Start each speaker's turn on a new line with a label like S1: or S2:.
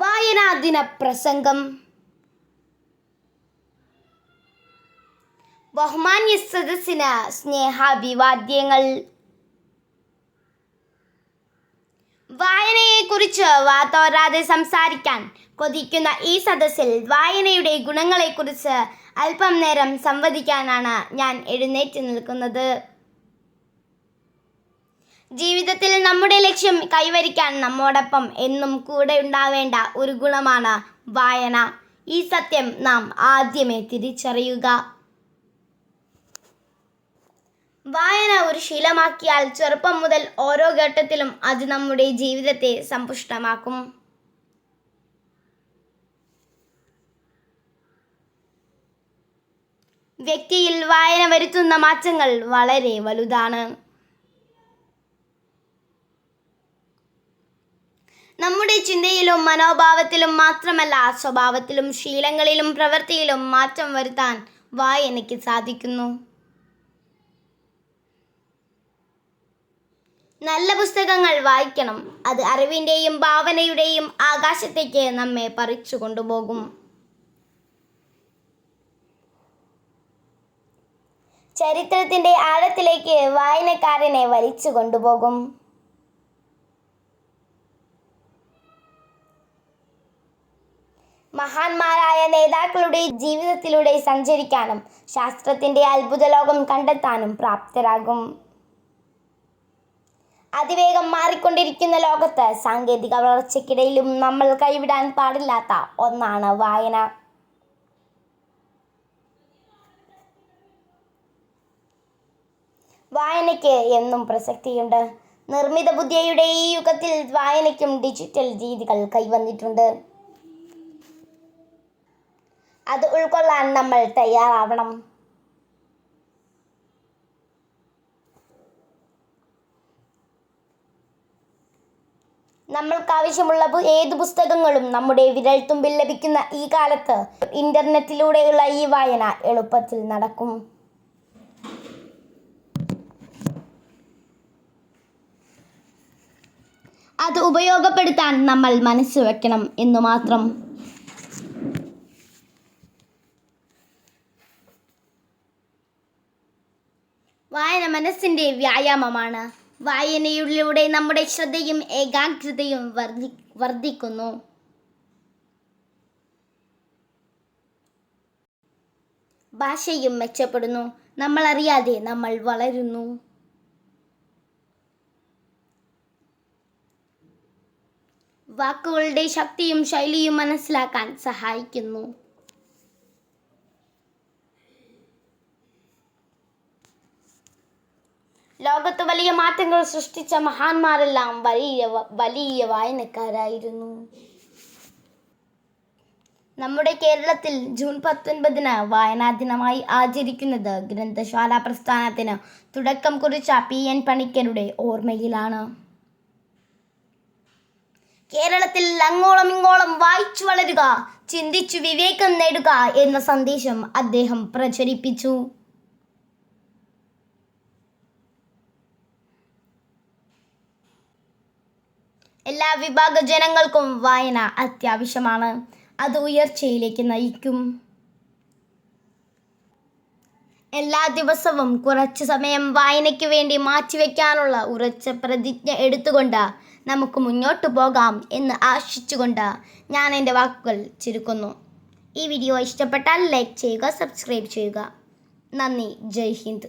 S1: വായനാ ദിന പ്രസംഗം ബഹുമാന്യ സദസ്സിന് സ്നേഹാഭിവാദ്യങ്ങൾ. വായനയെക്കുറിച്ച് വാതോരാതെ സംസാരിക്കാൻ കൊതിക്കുന്ന ഈ സദസ്സിൽ വായനയുടെ ഗുണങ്ങളെക്കുറിച്ച് അല്പം നേരം സംവദിക്കാനാണ് ഞാൻ എഴുന്നേറ്റ് നിൽക്കുന്നത്. ജീവിതത്തിൽ നമ്മുടെ ലക്ഷ്യം കൈവരിക്കാൻ നമ്മോടൊപ്പം എന്നും കൂടെ ഉണ്ടാവേണ്ട ഒരു ഗുണമാണ് വായന. ഈ സത്യം നാം ആദ്യമേ തിരിച്ചറിയുക. വായന ഒരു ശീലമാക്കിയാൽ ചെറുപ്പം മുതൽ ഓരോ ഘട്ടത്തിലും അത് നമ്മുടെ ജീവിതത്തെ സമ്പുഷ്ടമാക്കും. വ്യക്തിയിൽ വായന വരുത്തുന്ന മാറ്റങ്ങൾ വളരെ വലുതാണ്. നമ്മുടെ ചിന്തയിലും മനോഭാവത്തിലും മാത്രമല്ല സ്വഭാവത്തിലും ശീലങ്ങളിലും പ്രവൃത്തിയിലും മാറ്റം വരുത്താൻ വായനയ്ക്ക് സാധിക്കുന്നു. നല്ല പുസ്തകങ്ങൾ വായിക്കണം. അത് അറിവിന്റെയും ഭാവനയുടെയും ആകാശത്തേക്ക് നമ്മെ പറിച്ചു കൊണ്ടുപോകും. ചരിത്രത്തിന്റെ ആഴത്തിലേക്ക് വായനക്കാരനെ വലിച്ചു കൊണ്ടുപോകും. മഹാന്മാരായ നേതാക്കളുടെ ജീവിതത്തിലൂടെ സഞ്ചരിക്കാനും ശാസ്ത്രത്തിന്റെ അത്ഭുത ലോകം കണ്ടെത്താനും പ്രാപ്തരാകും. അതിവേഗം മാറിക്കൊണ്ടിരിക്കുന്ന ലോകത്ത് സാങ്കേതിക വളർച്ചയ്ക്കിടയിലും നമ്മൾ കൈവിടാൻ പാടില്ലാത്ത ഒന്നാണ് വായന. വായനയ്ക്ക് എന്നും പ്രസക്തിയുണ്ട്. നിർമ്മിത ബുദ്ധിയുടെ ഈ യുഗത്തിൽ വായനയ്ക്കും ഡിജിറ്റൽ രീതികൾ കൈവന്നിട്ടുണ്ട്. അത് ഉൾക്കൊള്ളാൻ നമ്മൾ തയ്യാറാവണം. നമ്മൾക്ക് ആവശ്യമുള്ള ഏത് പുസ്തകങ്ങളും നമ്മുടെ വിരൽത്തുമ്പിൽ ലഭിക്കുന്ന ഈ കാലത്ത് ഇന്റർനെറ്റിലൂടെയുള്ള ഈ വായന എളുപ്പത്തിൽ നടക്കും. അത് ഉപയോഗപ്പെടുത്താൻ നമ്മൾ മനസ്സ് വെക്കണം എന്നു മാത്രം. വായന മനസ്സിന്റെ വ്യായാമമാണ്. വായനയിലൂടെ നമ്മുടെ ശ്രദ്ധയും ഏകാഗ്രതയും വർദ്ധി വർദ്ധിക്കുന്നു. ഭാഷയും മെച്ചപ്പെടുന്നു. നമ്മൾ അറിയാതെ നമ്മൾ വളരുന്നു. വാക്കുകളുടെ ശക്തിയും ശൈലിയും മനസ്സിലാക്കാൻ സഹായിക്കുന്നു. ലോകത്ത് വലിയ മാറ്റങ്ങൾ സൃഷ്ടിച്ച മഹാന്മാരെല്ലാം വലിയ വലിയ വായനക്കാരായിരുന്നു. നമ്മുടെ കേരളത്തിൽ ജൂൺ പത്തൊൻപതിന് വായനാ ദിനമായി ആചരിക്കുന്നത് ഗ്രന്ഥശാല പ്രസ്ഥാനത്തിന് തുടക്കം കുറിച്ച പി എൻ പണിക്കരുടെ ഓർമ്മയിലാണ്. കേരളത്തിൽ അങ്ങോളം ഇങ്ങോളം വായിച്ചു വളരുക ചിന്തിച്ചു വിവേകം നേടുക എന്ന സന്ദേശം അദ്ദേഹം പ്രചരിപ്പിച്ചു. എല്ലാ വിഭാഗ ജനങ്ങൾക്കും വായന അത്യാവശ്യമാണ്. അത് ഉയർച്ചയിലേക്ക് നയിക്കും. എല്ലാ ദിവസവും കുറച്ച് സമയം വായനയ്ക്ക് വേണ്ടി മാറ്റിവെക്കാനുള്ള ഉറച്ച പ്രതിജ്ഞ എടുത്തുകൊണ്ട് നമുക്ക് മുന്നോട്ട് പോകാം എന്ന് ആശിച്ചുകൊണ്ട് ഞാൻ എന്റെ വാക്കുകൾ ചുരുക്കുന്നു. ഈ വീഡിയോ ഇഷ്ടപ്പെട്ടാൽ ലൈക്ക് ചെയ്യുക സബ്സ്ക്രൈബ് ചെയ്യുക. നന്ദി ജയ് ഹിന്ദ്.